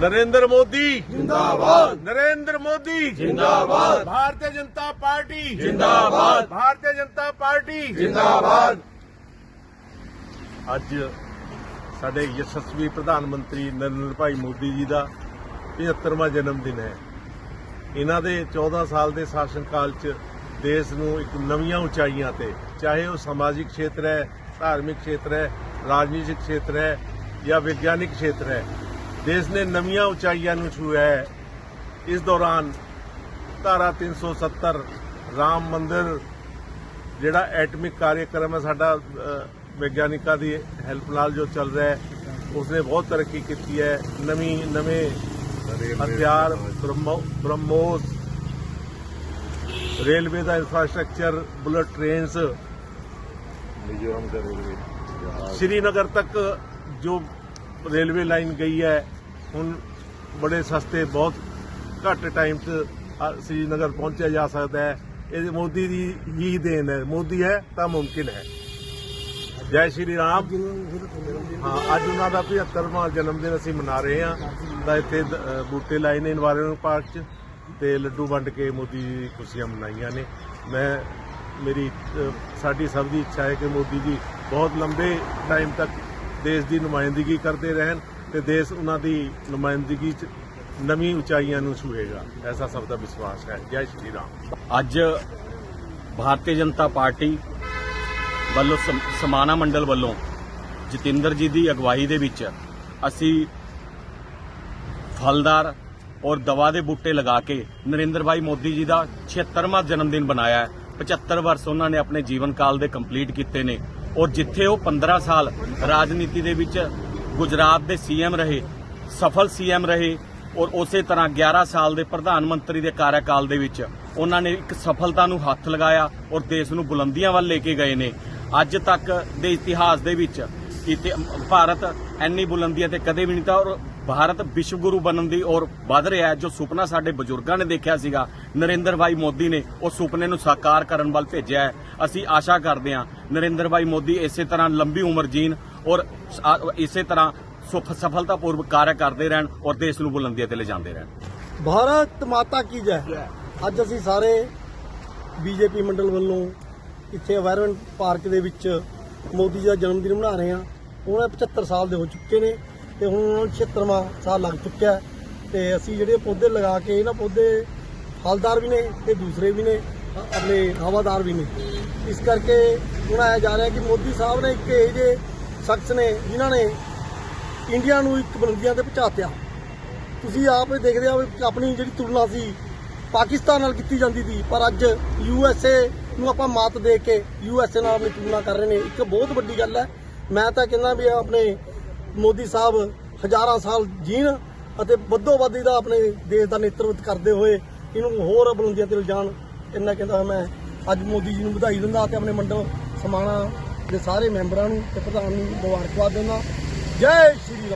ਨਰਿੰਦਰ ਮੋਦੀ। ਜਿੰਦਾਬਾਦ। ਨਰਿੰਦਰ ਮੋਦੀ। ਜਿੰਦਾਬਾਦ। ਭਾਰਤੀ ਜਨਤਾ ਪਾਰਟੀ। ਜਿੰਦਾਬਾਦ। ਭਾਰਤੀ ਜਨਤਾ ਪਾਰਟੀ। ਜਿੰਦਾਬਾਦ। ਅੱਜ ਸਾਡੇ ਯਸ਼ਸਵੀ ਪ੍ਰਧਾਨ ਮੰਤਰੀ ਨਰਿੰਦਰ ਭਾਈ ਮੋਦੀ ਜੀ ਦਾ 75ਵਾਂ ਜਨਮ ਦਿਨ ਹੈ। ਇਹਨਾਂ ਦੇ 14 ਸਾਲ ਦੇ ਸ਼ਾਸਨ ਕਾਲ 'ਚ ਦੇਸ਼ ਨੂੰ ਇੱਕ ਨਵੀਆਂ ਉਚਾਈਆਂ ਤੇ ਚਾਹੇ ਉਹ ਸਮਾਜਿਕ ਖੇਤਰ ਹੈ ਧਾਰਮਿਕ ਖੇਤਰ ਹੈ ਰਾਜਨੀਤਿਕ ਖੇਤਰ ਹੈ ਜਾਂ ਵਿਗਿਆਨਿਕ ਖੇਤਰ ਹੈ ਦੇਸ਼ ਨੇ ਨਵੀਆਂ ਉਚਾਈਆਂ ਨੂੰ ਛੂਇਆ ਹੈ। ਇਸ ਦੌਰਾਨ ਧਾਰਾ 370 ਰਾਮ ਮੰਦਿਰ ਜਿਹੜਾ ਐਟਮਿਕ ਕਾਰਜਕ੍ਰਮ ਹੈ ਸਾਡਾ ਵਿਗਿਆਨਿਕਾਂ ਦੀ ਹੈਲਪ ਨਾਲ ਜੋ ਚੱਲ ਰਿਹਾ ਹੈ ਉਸਨੇ ਬਹੁਤ ਤਰੱਕੀ ਕੀਤੀ ਹੈ। ਨਵੀਂ ਨਵੇਂ ਹਥਿਆਰ ਬ੍ਰਹਮੋ- ਬ੍ਰਹਮੋਸ ਰੇਲਵੇ ਦਾ ਇਨਫਰਾਸਟ੍ਰਕਚਰ ਬੁਲਟ ਟ੍ਰੇਨਸ ਸ਼੍ਰੀਨਗਰ ਤੱਕ ਜੋ ਰੇਲਵੇ ਲਾਈਨ ਗਈ ਹੈ ਹੁਣ ਬੜੇ ਸਸਤੇ, ਬਹੁਤ ਘੱਟ ਟਾਈਮ 'ਚ ਨਗਰ ਪਹੁੰਚਿਆ ਜਾ ਸਕਦਾ ਹੈ। ਇਹ ਮੋਦੀ ਦੀ ਹੀ ਦੇਣ ਹੈ। ਮੋਦੀ ਹੈ ਤਾਂ ਮੁਮਕਿਨ ਹੈ। ਜੈ ਸ਼੍ਰੀ ਰਾਮ। ਹਾਂ, ਅੱਜ ਉਹਨਾਂ ਦਾ 75ਵਾਂ ਜਨਮ ਦਿਨ ਅਸੀਂ ਮਨਾ ਰਹੇ ਹਾਂ। ਤਾਂ ਇੱਥੇ ਬੂਟੇ ਲਾਏ ਨੇ এনवायरमेंट ਪਾਰਕ 'ਚ ਤੇ ਲੱਡੂ ਵੰਡ ਕੇ ਮੋਦੀ ਦੀ ਖੁਸ਼ੀਆਂ ਮਨਾਈਆਂ ਨੇ। ਮੈਂ, ਮੇਰੀ ਸਾਡੀ ਸਭ ਦੀ ਇੱਛਾ ਹੈ ਕਿ ਮੋਦੀ ਜੀ ਬਹੁਤ ਲੰਬੇ ਟਾਈਮ ਤੱਕ ਦੇਸ਼ ਦੀ ਨੁਮਾਇੰਦਗੀ ਕਰਦੇ ਰਹਿਣ। ਤੇ ਦੇਸ਼ ਉਹਨਾਂ ਦੀ ਨੁਮਾਇੰਦਗੀ 'ਚ ਨਵੀਂ ਉਚਾਈਆਂ ਨੂੰ ਛੂਹੇਗਾ, ਐਸਾ ਸਭ ਦਾ ਵਿਸ਼ਵਾਸ ਹੈ। ਜੈ ਸ਼੍ਰੀ ਰਾਮ। ਅੱਜ ਭਾਰਤੀ ਜਨਤਾ ਪਾਰਟੀ ਵੱਲੋਂ ਸਮਾਨਾ ਮੰਡਲ ਵੱਲੋਂ ਜਤਿੰਦਰ ਜੀ ਦੀ ਅਗਵਾਈ ਦੇ ਵਿੱਚ ਅਸੀਂ ਫਲਦਾਰ ਔਰ ਦਵਾ ਦੇ ਬੂਟੇ ਲਗਾ ਕੇ ਨਰਿੰਦਰ ਭਾਈ ਮੋਦੀ ਜੀ ਦਾ 76ਵਾਂ ਜਨਮ ਦਿਨ ਬਣਾਇਆ ਹੈ। 75 ਵਰਸ ਉਹਨਾਂ ਨੇ ਆਪਣੇ ਜੀਵਨ ਕਾਲ ਦੇ ਕੰਪਲੀਟ ਕੀਤੇ ਨੇ ਔਰ ਜਿੱਥੇ ਉਹ 15 ਸਾਲ ਰਾਜਨੀਤੀ ਦੇ ਵਿੱਚ ਗੁਜਰਾਤ ਦੇ ਸੀਐਮ ਰਹੇ, ਸਫਲ ਸੀਐਮ ਰਹੇ ਔਰ ਉਸੇ ਤਰ੍ਹਾਂ 11 ਸਾਲ ਦੇ ਪ੍ਰਧਾਨ ਮੰਤਰੀ ਦੇ ਕਾਰਜਕਾਲ ਦੇ ਵਿੱਚ ਉਹਨਾਂ ਨੇ ਇੱਕ ਸਫਲਤਾ ਨੂੰ ਹੱਥ ਲਗਾਇਆ ਔਰ ਦੇਸ਼ ਨੂੰ ਬੁਲੰਦੀਆਂ ਵੱਲ ਲੈ ਕੇ ਗਏ ਨੇ। ਅੱਜ ਤੱਕ ਦੇ ਇਤਿਹਾਸ ਦੇ ਵਿੱਚ ਕਿਤੇ ਭਾਰਤ ਇੰਨੀ ਬੁਲੰਦੀਆਂ ਤੇ ਕਦੇ ਵੀ ਨਹੀਂ ਤਾਂ ਔਰ ਭਾਰਤ ਵਿਸ਼ਵ ਗੁਰੂ ਬਣਨ ਦੀ ਔਰ ਵੱਧ ਰਿਹਾ ਜੋ ਸੁਪਨਾ ਸਾਡੇ ਬਜ਼ੁਰਗਾਂ ਨੇ ਦੇਖਿਆ ਸੀਗਾ, ਨਰਿੰਦਰ ਭਾਈ ਮੋਦੀ ਨੇ ਉਹ ਸੁਪਨੇ ਨੂੰ ਸਾਕਾਰ ਕਰਨ ਵੱਲ ਭੇਜਿਆ ਹੈ। ਅਸੀਂ ਆਸ਼ਾ ਕਰਦੇ ਹਾਂ, ਨਰਿੰਦਰ ਭਾਈ ਮੋਦੀ ਇਸੇ ਤਰ੍ਹਾਂ ਲੰਬੀ ਉਮਰ ਜੀਣ ਔਰ ਇਸੇ ਤਰ੍ਹਾਂ ਸੁੱਖ ਸਫਲਤਾ ਪੂਰਵਕ ਕਾਰਜ ਕਰਦੇ ਰਹਿਣ ਔਰ ਦੇਸ਼ ਨੂੰ ਬੁਲੰਦੀਆਂ ਤੇ ਲਿਜਾਂਦੇ ਰਹਿਣ। ਭਾਰਤ ਮਾਤਾ ਕੀ ਜੈ? ਅੱਜ ਅਸੀਂ ਸਾਰੇ ਬੀਜੇਪੀ ਮੰਡਲ ਵੱਲੋਂ ਇੱਥੇ ਅਵਾਇਰਮੈਂਟ ਪਾਰਕ ਦੇ ਵਿੱਚ ਮੋਦੀ ਜੀ ਦਾ ਜਨਮ ਦਿਨ ਮਨਾ ਰਹੇ ਹਾਂ। ਉਹਨਾਂ 75 ਸਾਲ ਦੇ ਹੋ ਚੁੱਕੇ ਨੇ ਤੇ ਹੁਣ ਉਹਨਾਂ 76ਵਾਂ ਸਾਲ ਲੱਗ ਚੁੱਕਿਆ ਤੇ ਅਸੀਂ ਜਿਹੜੇ ਪੌਦੇ ਲਗਾ ਕੇ ਇਹਨਾਂ ਪੌਦੇ ਫਲਦਾਰ ਵੀ ਨੇ ਤੇ ਦੂਸਰੇ ਵੀ ਨੇ ਆਪਣੇ ਹਵਾਦਾਰ ਵੀ ਨੇ। ਇਸ ਕਰਕੇ ਹੁਣ ਆਇਆ ਜਾ ਰਿਹਾ ਕਿ ਮੋਦੀ ਸਾਹਿਬ ਨੇ ਇੱਕ ਇਹ ਜੇ ਸ਼ਖਸ ਨੇ, ਜਿਨ੍ਹਾਂ ਨੇ ਇੰਡੀਆ ਨੂੰ ਇੱਕ ਬੁਲੰਦੀਆਂ ਤੇ ਪਹੁੰਚਾਤਿਆ। ਤੁਸੀਂ ਆਪ ਇਹ ਦੇਖਦੇ ਹੋ ਕਿ ਆਪਣੀ ਜਿਹੜੀ ਤੁਲਨਾ ਸੀ, ਪਾਕਿਸਤਾਨ ਨਾਲ ਕੀਤੀ ਜਾਂਦੀ ਸੀ, ਪਰ ਅੱਜ ਯੂ ਐੱਸ ਏ ਨੂੰ ਆਪਾਂ ਮਾਤ ਦੇ ਕੇ ਯੂ ਐੱਸ ਏ ਨਾਲ ਆਪਣੀ ਤੁਲਨਾ ਕਰ ਰਹੇ ਨੇ। ਇੱਕ ਬਹੁਤ ਵੱਡੀ ਗੱਲ ਹੈ। ਮੈਂ ਤਾਂ ਕਹਿੰਦਾ ਵੀ ਆਪਣੇ ਮੋਦੀ ਸਾਹਿਬ ਹਜ਼ਾਰਾਂ ਸਾਲ ਜੀਣ ਅਤੇ ਵੱਧੋ ਵੱਧ ਇਹਦਾ ਆਪਣੇ ਦੇਸ਼ ਦਾ ਨੇਤਰਤਵ ਕਰਦੇ ਹੋਏ ਇਹਨੂੰ ਹੋਰ ਬੁਲੰਦੀਆਂ ਤੇ ਲਿਜਾਣ, ਇੰਨਾ ਕਹਿੰਦਾ ਮੈਂ। ਅੱਜ ਮੋਦੀ ਜੀ ਨੂੰ ਵਧਾਈ ਦਿੰਦਾ ਤੇ ਆਪਣੇ ਮੰਡਲ ਸਮਾਣਾ ਦੇ ਸਾਰੇ ਮੈਂਬਰਾਂ ਨੂੰ ਤੇ ਪ੍ਰਧਾਨ ਨੂੰ ਮੁਬਾਰਕਬਾਦ ਦਿੰਦਾ। ਜੈ ਸ਼੍ਰੀ